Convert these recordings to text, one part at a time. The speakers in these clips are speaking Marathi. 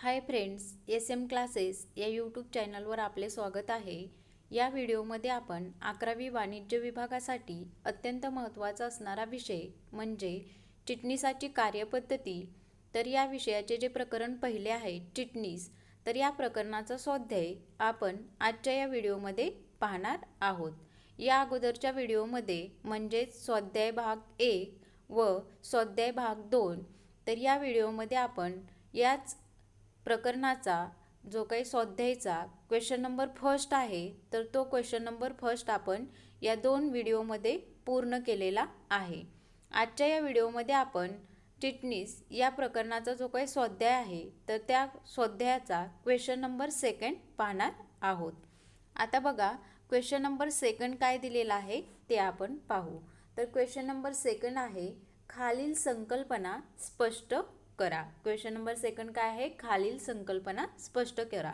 Hi friends S M classes या यूट्यूब चॅनलवर आपले स्वागत आहे. या व्हिडिओमध्ये आपण अकरावी वाणिज्य विभागासाठी अत्यंत महत्त्वाचा असणारा विषय म्हणजे चिटणीसाची कार्यपद्धती. तर या विषयाचे जे प्रकरण पहिले आहे चिटणीस तर या प्रकरणाचा स्वाध्याय आपण आजच्या या व्हिडिओमध्ये पाहणार आहोत. या अगोदरच्या व्हिडिओमध्ये म्हणजेच स्वाध्याय भाग एक व स्वाध्याय भाग दोन तर या व्हिडिओमध्ये आपण याच प्रकरणाचा जो काही स्वाध्यायचा क्वेश्चन नंबर फर्स्ट आहे तर तो क्वेश्चन नंबर फर्स्ट आपण या दोन व्हिडिओमध्ये पूर्ण केलेला आहे. आजच्या या व्हिडिओमध्ये आपण चिटणीस या प्रकरणाचा जो काही स्वाध्याय आहे तर त्या स्वाध्यायाचा क्वेश्चन नंबर सेकंड पाहणार आहोत. आता बघा क्वेश्चन नंबर सेकंड काय दिलेला आहे ते आपण पाहू. तर क्वेश्चन नंबर सेकंड आहे खालील संकल्पना स्पष्ट करा. क्वेश्चन नंबर सेकंड काय आहे? खालील संकल्पना स्पष्ट करा.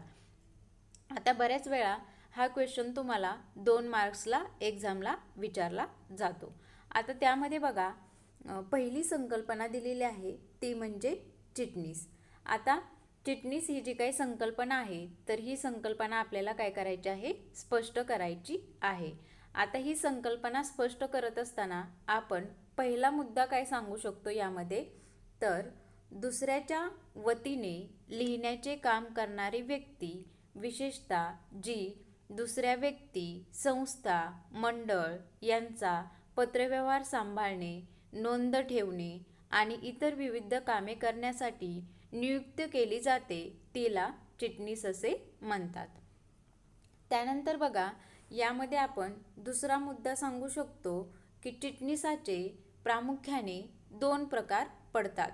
आता बऱ्याच वेळा हा क्वेश्चन तुम्हाला दोन मार्क्सला एक्झामला विचारला जातो. आता त्यामध्ये बघा पहिली संकल्पना दिलेली आहे ती म्हणजे चिटणीस. आता चिटणीस ही जी काही संकल्पना आहे तर ही संकल्पना आपल्याला काय करायची आहे? स्पष्ट करायची आहे. आता ही संकल्पना स्पष्ट करत असताना आपण पहिला मुद्दा काय सांगू शकतो यामध्ये? तर दुसऱ्याच्या वतीने लिहिण्याचे काम करणारी व्यक्ती विशेषतः जी दुसऱ्या व्यक्ती संस्था मंडळ यांचा पत्रव्यवहार सांभाळणे नोंद ठेवणे आणि इतर विविध कामे करण्यासाठी नियुक्त केली जाते तिला चिटणीस असे म्हणतात. त्यानंतर बघा यामध्ये आपण दुसरा मुद्दा सांगू शकतो की चिटणीसाचे प्रामुख्याने दोन प्रकार पडतात.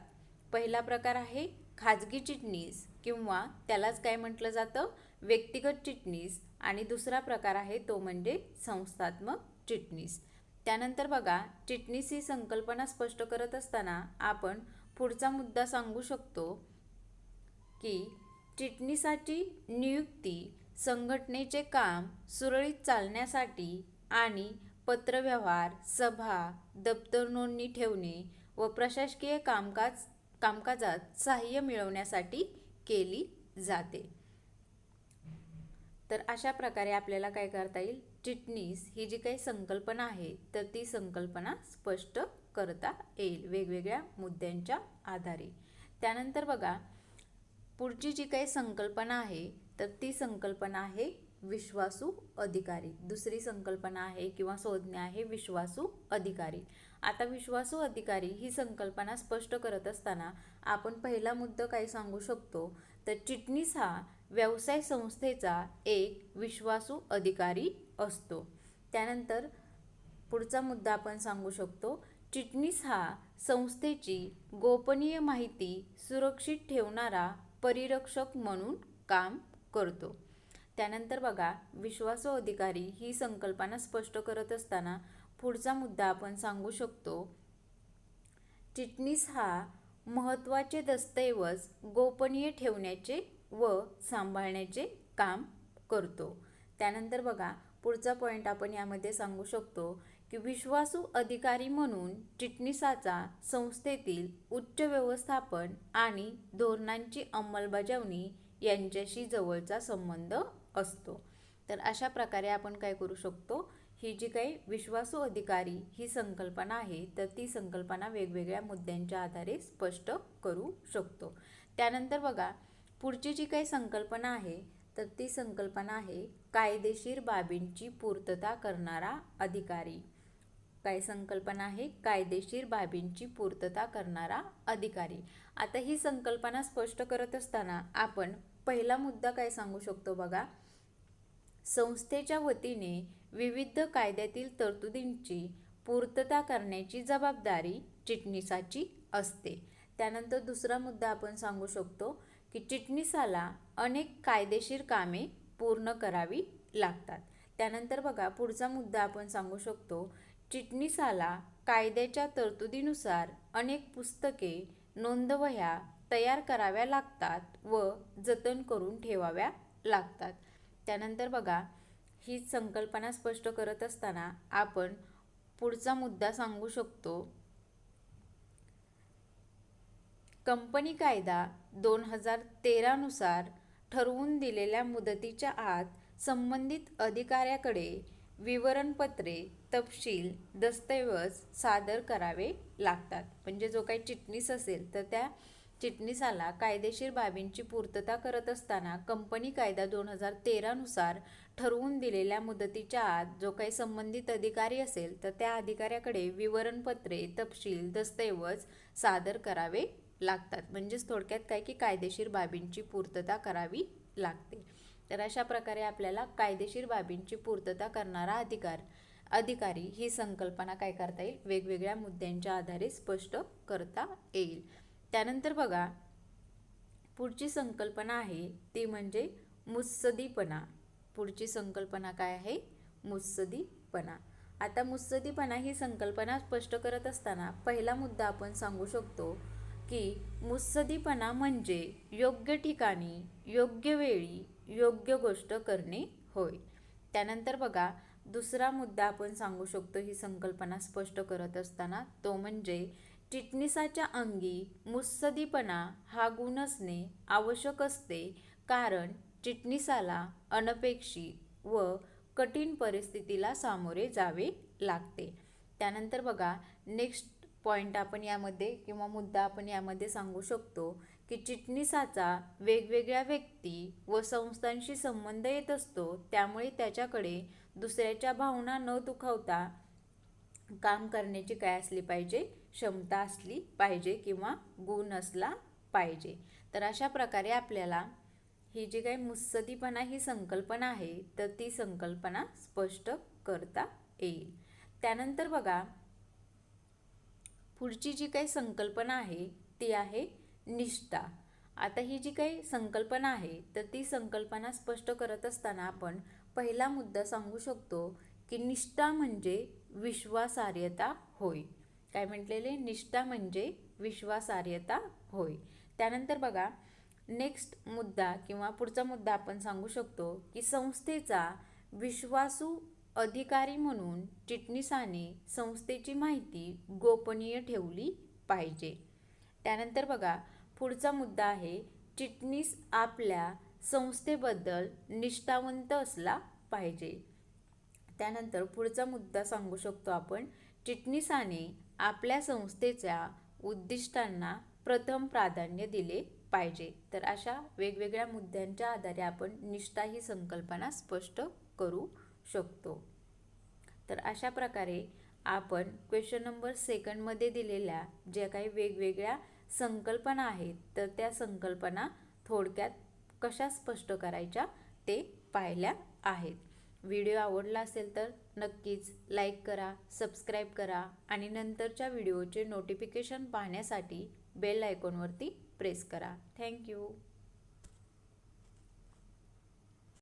पहिला प्रकार आहे खाजगी चिटणीस किंवा त्यालाच काय म्हटलं जातं? व्यक्तिगत चिटणीस. आणि दुसरा प्रकार आहे तो म्हणजे संस्थात्मक चिटणीस. त्यानंतर बघा चिटणीस ही संकल्पना स्पष्ट करत असताना आपण पुढचा मुद्दा सांगू शकतो की चिटणीसाची नियुक्ती संघटनेचे काम सुरळीत चालण्यासाठी आणि पत्रव्यवहार सभा दप्तर नोंदणी ठेवणे व प्रशासकीय कामकाज कामकाजात सहाय्य मिळवण्यासाठी केली जाते. तर अशा प्रकारे आपल्याला काय करता येईल? चिटणीस ही जी काही संकल्पना आहे तर ती संकल्पना स्पष्ट करता येईल वेगवेगळ्या मुद्द्यांच्या आधारे. त्यानंतर बघा पुढची जी काही संकल्पना आहे तर ती संकल्पना आहे विश्वासू अधिकारी. दुसरी संकल्पना आहे किंवा संज्ञा आहे विश्वासू अधिकारी. आता विश्वासू अधिकारी ही संकल्पना स्पष्ट करत असताना आपण पहिला मुद्दा काय सांगू शकतो? तर चिटणीस हा व्यवसाय संस्थेचा एक विश्वासू अधिकारी असतो. त्यानंतर पुढचा मुद्दा आपण सांगू शकतो. चिटणीस हा संस्थेची गोपनीय माहिती सुरक्षित ठेवणारा परिरक्षक म्हणून काम करतो. त्यानंतर बघा विश्वासू अधिकारी ही संकल्पना स्पष्ट करत असताना पुढचा मुद्दा आपण सांगू शकतो. चिटणीस हा महत्त्वाचे दस्तऐवज गोपनीय ठेवण्याचे व सांभाळण्याचे काम करतो. त्यानंतर बघा पुढचा पॉईंट आपण यामध्ये सांगू शकतो की विश्वासू अधिकारी म्हणून चिटणीसाचा संस्थेतील उच्च व्यवस्थापन आणि धोरणांची अंमलबजावणी यांच्याशी जवळचा संबंध असतो. तर अशा प्रकारे आपण काय करू शकतो? ही जी काही विश्वासू अधिकारी ही संकल्पना आहे तर ती संकल्पना वेगवेगळ्या मुद्द्यांच्या आधारे स्पष्ट करू शकतो. त्यानंतर बघा पुढची जी काही संकल्पना आहे तर ती संकल्पना आहे कायदेशीर बाबींची पूर्तता करणारा अधिकारी. काय संकल्पना आहे कायदेशीर बाबींची पूर्तता करणारा अधिकारी. आता ही संकल्पना स्पष्ट करत असताना आपण पहिला मुद्दा काय सांगू शकतो बघा? संस्थेच्या वतीने विविध कायद्यातील तरतुदींची पूर्तता करण्याची जबाबदारी चिटणीसाची असते. त्यानंतर दुसरा मुद्दा आपण सांगू शकतो की चिटणीसाला अनेक कायदेशीर कामे पूर्ण करावी लागतात. त्यानंतर बघा पुढचा मुद्दा आपण सांगू शकतो चिटणीसाला कायद्याच्या तरतुदीनुसार अनेक पुस्तके नोंदवह्या तयार कराव्या लागतात व जतन करून ठेवाव्या लागतात. त्यानंतर बघा ही संकल्पना स्पष्ट करत असताना आपण पुढचा मुद्दा सांगू शकतो. कंपनी कायदा दोन हजार तेरानुसार ठरवून दिलेल्या मुदतीच्या आत संबंधित अधिकाऱ्याकडे विवरणपत्रे तपशील दस्तऐवज सादर करावे लागतात. म्हणजे जो काही चिटणीस असेल तर त्या चिटणीसाला कायदेशीर बाबींची पूर्तता करत असताना कंपनी कायदा दोन हजार तेरानुसार ठरवून दिलेल्या मुदतीच्या आत जो काही संबंधित अधिकारी असेल तर त्या अधिकाऱ्याकडे विवरणपत्रे तपशील दस्तऐवज सादर करावे लागतात. म्हणजेच थोडक्यात काय की कायदेशीर बाबींची पूर्तता करावी लागते. तर अशा प्रकारे आपल्याला कायदेशीर बाबींची पूर्तता करणारा अधिकार अधिकारी ही संकल्पना काय करता येईल? वेगवेगळ्या मुद्द्यांच्या आधारे स्पष्ट करता येईल. त्यानंतर बघा पुढची संकल्पना आहे ती म्हणजे मुत्सदीपणा पुढची संकल्पना काय आहे? मुत्सदीपणा आता मुत्सदीपणा ही संकल्पना स्पष्ट करत असताना पहिला मुद्दा आपण सांगू शकतो की मुत्सदीपणा म्हणजे योग्य ठिकाणी योग्य वेळी योग्य गोष्ट करणे होय. त्यानंतर बघा दुसरा मुद्दा आपण सांगू शकतो ही संकल्पना स्पष्ट करत असताना तो म्हणजे चिटणीसाच्या अंगी मुत्सदीपणा हा गुण असणे आवश्यक असते कारण चिटणीसाला अनपेक्षित व कठीण परिस्थितीला सामोरे जावे लागते. त्यानंतर बघा नेक्स्ट पॉईंट आपण यामध्ये किंवा मुद्दा आपण यामध्ये सांगू शकतो की चिटणीसाचा वेगवेगळ्या व्यक्ती व संस्थांशी संबंध येत असतो. त्यामुळे त्याच्याकडे दुसऱ्याच्या भावना न दुखावता काम करण्याची काय असली पाहिजे? क्षमता असली पाहिजे किंवा गुण असला पाहिजे. तर अशा प्रकारे आपल्याला ही जी काही मुत्सदीपणा ही संकल्पना आहे तर ती संकल्पना स्पष्ट करता येईल. त्यानंतर बघा पुढची जी काही संकल्पना आहे ती आहे निष्ठा. आता ही जी काही संकल्पना आहे तर ती संकल्पना स्पष्ट करत असताना आपण पहिला मुद्दा सांगू शकतो की निष्ठा म्हणजे विश्वासार्हता होय. काय म्हटलेले? निष्ठा म्हणजे विश्वासार्हता होय. त्यानंतर बघा नेक्स्ट मुद्दा किंवा पुढचा मुद्दा आपण सांगू शकतो की संस्थेचा विश्वासू अधिकारी म्हणून चिटणीसाने संस्थेची माहिती गोपनीय ठेवली पाहिजे. त्यानंतर बघा पुढचा मुद्दा आहे चिटणीस आपल्या संस्थेबद्दल निष्ठावंत असला पाहिजे. त्यानंतर पुढचा मुद्दा सांगू शकतो आपण चिटणीसाने आपल्या संस्थेच्या उद्दिष्टांना प्रथम प्राधान्य दिले पाहिजे. तर अशा वेगवेगळ्या मुद्द्यांच्या आधारे आपण निष्ठा ही संकल्पना स्पष्ट करू शकतो. तर अशा प्रकारे आपण क्वेश्चन नंबर सेकंडमध्ये दिलेल्या ज्या काही वेगवेगळ्या संकल्पना आहेत तर त्या संकल्पना थोडक्यात कशा स्पष्ट करायच्या ते पाहिल्या आहेत. व्हिडिओ आवडला असेल तर नक्कीच लाईक करा सबस्क्राईब करा आणि नंतरच्या व्हिडिओचे नोटिफिकेशन पाहण्यासाठी बेल आयकॉनवरती प्रेस करा. Thank you